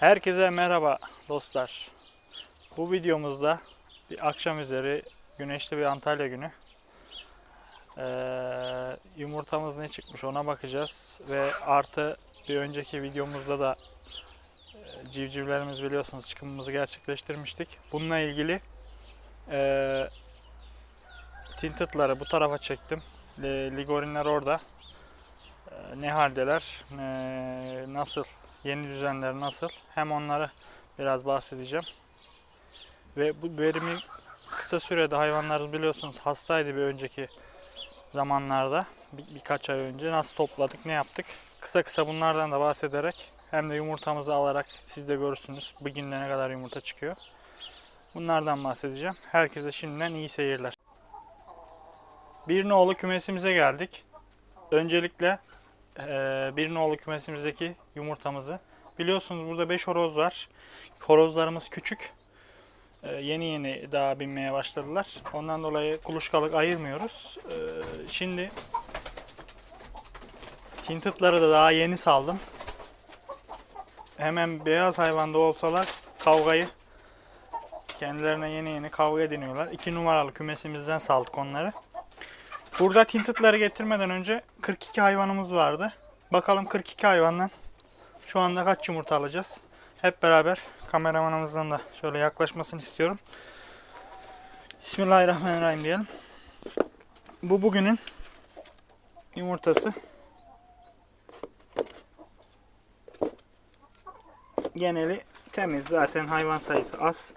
Herkese merhaba dostlar. Bu videomuzda bir akşam üzeri güneşli bir Antalya günü. Ee, yumurtamız ne çıkmış ona bakacağız ve artı bir önceki videomuzda da e, civcivlerimiz biliyorsunuz çıkımımızı gerçekleştirmiştik. Bununla ilgili e, tintitları bu tarafa çektim. Li- Ligorinler orada. E, ne haldeler, ne- nasıl yeni düzenler nasıl? Hem onları biraz bahsedeceğim. Ve bu verimi kısa sürede hayvanlarımız biliyorsunuz hastaydı bir önceki zamanlarda. Bir, birkaç ay önce nasıl topladık, ne yaptık? Kısa kısa bunlardan da bahsederek hem de yumurtamızı alarak siz de görürsünüz bugün ne kadar yumurta çıkıyor. Bunlardan bahsedeceğim. Herkese şimdiden iyi seyirler. Bir nolu kümesimize geldik. Öncelikle eee, bir nolu kümesimizdeki yumurtamızı. Biliyorsunuz burada 5 horoz var. Horozlarımız küçük. Eee, yeni yeni daha binmeye başladılar. Ondan dolayı kuluçkalık ayırmıyoruz. Eee, şimdi tintitları da daha yeni saldım. Hemen beyaz hayvanda olsalar kavgayı kendilerine yeni yeni kavga ediniyorlar. 2 numaralı kümesimizden saldık onları. Burada tintitleri getirmeden önce 42 hayvanımız vardı. Bakalım 42 hayvandan şu anda kaç yumurta alacağız? Hep beraber kameramanımızdan da şöyle yaklaşmasını istiyorum. Bismillahirrahmanirrahim diyelim. Bu bugünün yumurtası. Geneli temiz. Zaten hayvan sayısı az.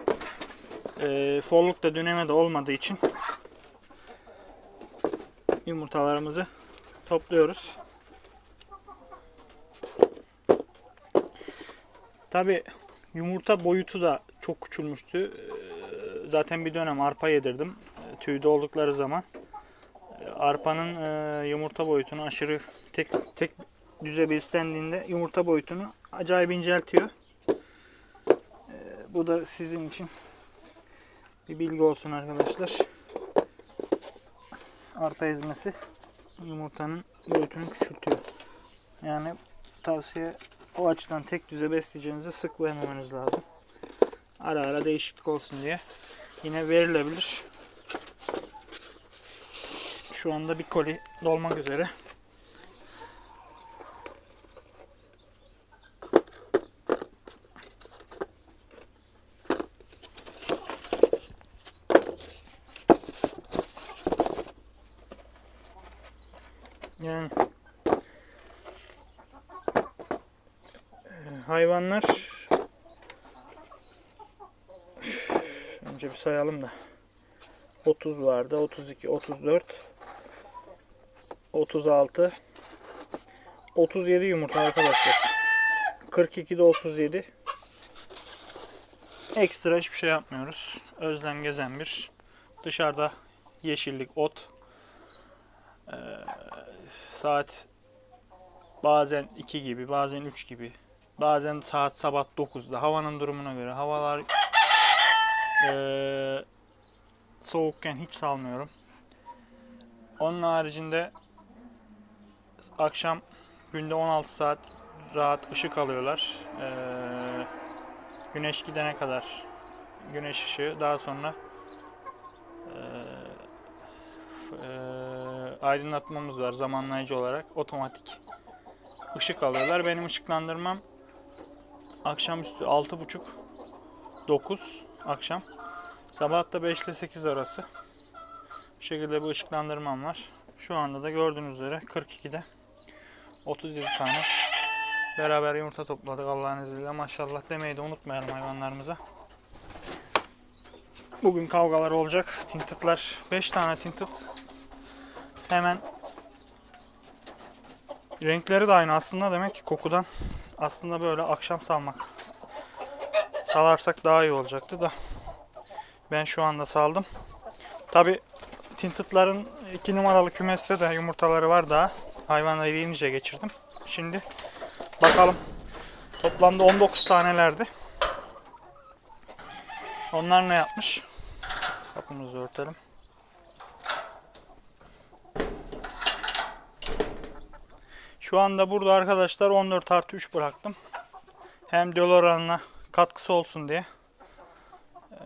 Ee, folluk da döneme de olmadığı için yumurtalarımızı topluyoruz. Tabi yumurta boyutu da çok küçülmüştü. Ee, Zaten bir dönem arpa yedirdim. Ee, Tüyde oldukları zaman. Ee, Arpanın e, yumurta boyutunu aşırı tek tek düze beslendiğinde yumurta boyutunu acayip inceltiyor. Ee, Bu da sizin için bir bilgi olsun arkadaşlar. Arpa ezmesi yumurtanın boyutunu küçültüyor. Yani tavsiye o açıdan tek düze besleyeceğinizi sık vermemeniz lazım. Ara ara değişiklik olsun diye. Yine verilebilir. Şu anda bir koli dolmak üzere. Yani. E, hayvanlar. Önce bir sayalım da. 30 vardı 32 34 36 37 yumurta arkadaşlar. 42'de 37 ekstra hiçbir şey yapmıyoruz. Özlem gezen bir. Dışarıda yeşillik ot Ee, saat bazen 2 gibi, bazen 3 gibi, bazen saat sabah 9'da havanın durumuna göre havalar eee, soğukken hiç salmıyorum. Onun haricinde akşam günde 16 saat rahat ışık alıyorlar. Eee, güneş gidene kadar güneş ışığı daha sonra aydınlatmamız var zamanlayıcı olarak otomatik ışık alıyorlar. Benim ışıklandırmam akşamüstü 6.30 9 akşam. Sabah da 5 ile 8 arası. Bu şekilde bir ışıklandırmam var. Şu anda da gördüğünüz üzere 42'de 37 tane beraber yumurta topladık Allah'ın izniyle. Maşallah demeyi de unutmayalım hayvanlarımıza. Bugün kavgalar olacak. Tintitler 5 tane tintit hemen renkleri de aynı aslında demek ki kokudan aslında böyle akşam salmak salarsak daha iyi olacaktı da ben şu anda saldım. Tabi tintitlerin 2 numaralı kümeste de yumurtaları var daha. Hayvanları yenice geçirdim. Şimdi bakalım. Toplamda 19 tanelerdi. Onlar ne yapmış? Kapımızı örtelim. Şu anda burada arkadaşlar 14 artı 3 bıraktım. hem döl oranına katkısı olsun diye. Ee,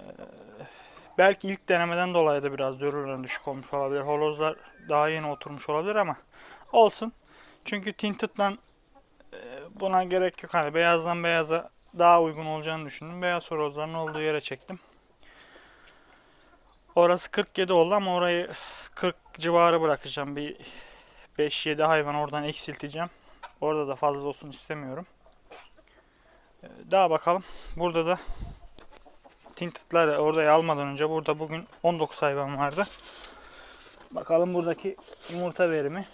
belki ilk denemeden dolayı da biraz döl oranı düşük olmuş olabilir. Holozlar daha yeni oturmuş olabilir ama olsun. Çünkü Tinted'dan e, buna gerek yok. Hani beyazdan beyaza daha uygun olacağını düşündüm. Beyaz horozların olduğu yere çektim. Orası 47 oldu ama orayı 40 civarı bırakacağım. Bir 5-7 hayvan oradan eksilteceğim. Orada da fazla olsun istemiyorum. Ee, Daha bakalım. Burada da Tinted'lar orada almadan önce burada bugün 19 hayvan vardı. Bakalım buradaki yumurta verimi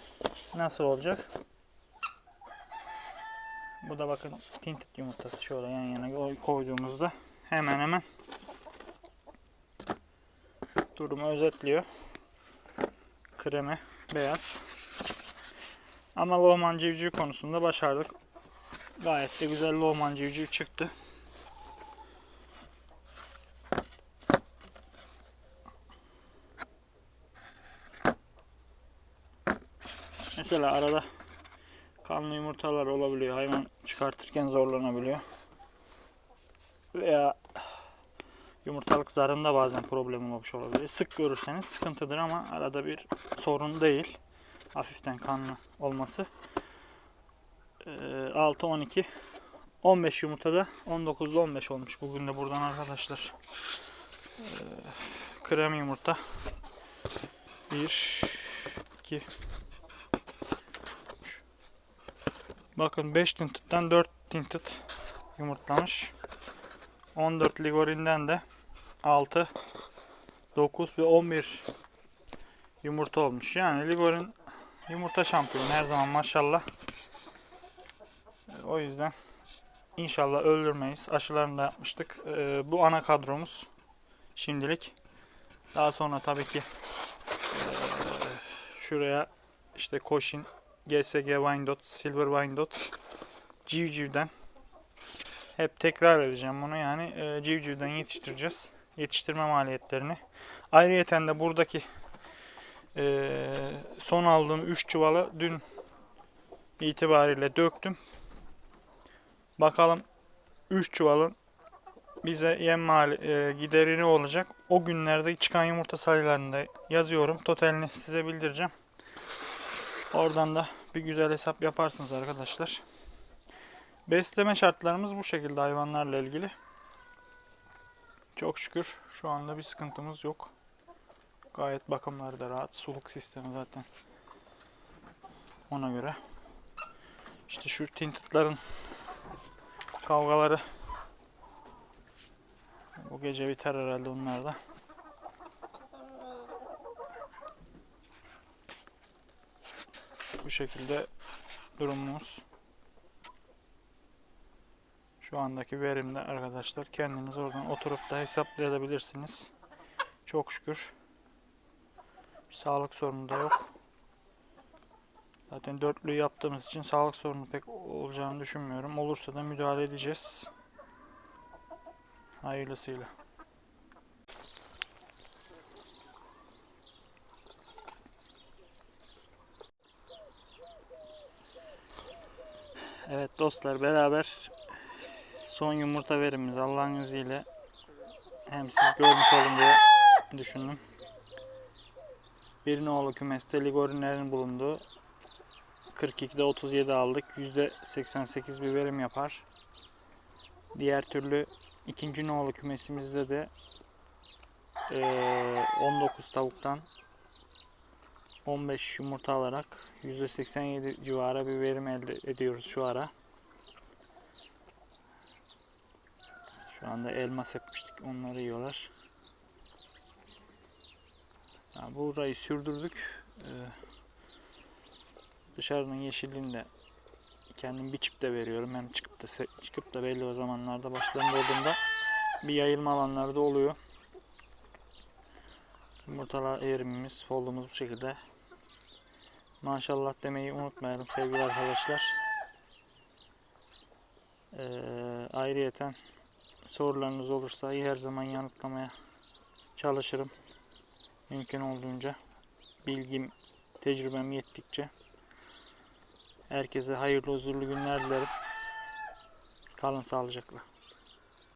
nasıl olacak. Bu da bakın tinted yumurtası şöyle yan yana koyduğumuzda hemen hemen durumu özetliyor. Kremi beyaz. Ama Lohman civciv konusunda başardık. Gayet de güzel Lohman civciv çıktı. Mesela arada kanlı yumurtalar olabiliyor. Hayvan çıkartırken zorlanabiliyor. Veya yumurtalık zarında bazen problem olmuş olabilir. Sık görürseniz sıkıntıdır ama arada bir sorun değil. Hafiften kanlı olması. Ee, 6, 12, 15 yumurtada 19'da 15 olmuş. Bugün de buradan arkadaşlar. Ee, krem yumurta. 1, 2, Bakın 5 tintitten 4 tintit yumurtlamış. 14 ligorinden de 6, 9 ve 11 yumurta olmuş. Yani ligorin yumurta şampiyonu her zaman maşallah. O yüzden inşallah öldürmeyiz. Aşılarını da yapmıştık. Ee, bu ana kadromuz şimdilik. Daha sonra tabii ki ee, şuraya işte Koşin GSG Wyandotte, Silver Wyandotte civcivden hep tekrar edeceğim bunu yani e, civcivden yetiştireceğiz. Yetiştirme maliyetlerini. Ayrıyeten de buradaki e, son aldığım 3 çuvalı dün itibariyle döktüm. Bakalım 3 çuvalın bize yem mali, e, gideri ne olacak? O günlerde çıkan yumurta sayılarını yazıyorum. Totalini size bildireceğim. Oradan da bir güzel hesap yaparsınız arkadaşlar. Besleme şartlarımız bu şekilde hayvanlarla ilgili. Çok şükür şu anda bir sıkıntımız yok. Gayet bakımları da rahat. Suluk sistemi zaten ona göre. İşte şu tintitlerin kavgaları bu gece biter herhalde onlar da. Bu şekilde durumumuz. Şu andaki verimde arkadaşlar kendiniz oradan oturup da hesaplayabilirsiniz. Çok şükür. Bir sağlık sorunu da yok. Zaten dörtlü yaptığımız için sağlık sorunu pek olacağını düşünmüyorum. Olursa da müdahale edeceğiz. Hayırlısıyla. Evet dostlar beraber son yumurta verimimiz Allah'ın izniyle hem siz görmüş olun diye düşündüm. Bir nolu kümeste ligorinlerin bulunduğu 42'de 37 aldık. %88 bir verim yapar. Diğer türlü ikinci nolu kümesimizde de eee, 19 tavuktan 15 yumurta alarak %87 civarı bir verim elde ediyoruz şu ara. Şu anda elma sepmiştik. Onları yiyorlar. Yani burayı sürdürdük. Ee, dışarının yeşilliğini de kendim biçip de veriyorum. Hem çıkıp da çıkıp da belli o zamanlarda olduğunda bir yayılma alanlarda oluyor. Yumurtalar erimimiz, foldumuz bu şekilde. Maşallah demeyi unutmayalım sevgili arkadaşlar. Ee, ayrıyeten sorularınız olursa her zaman yanıtlamaya çalışırım. Mümkün olduğunca bilgim, tecrübem yettikçe. Herkese hayırlı huzurlu günler dilerim. Kalın sağlıcakla.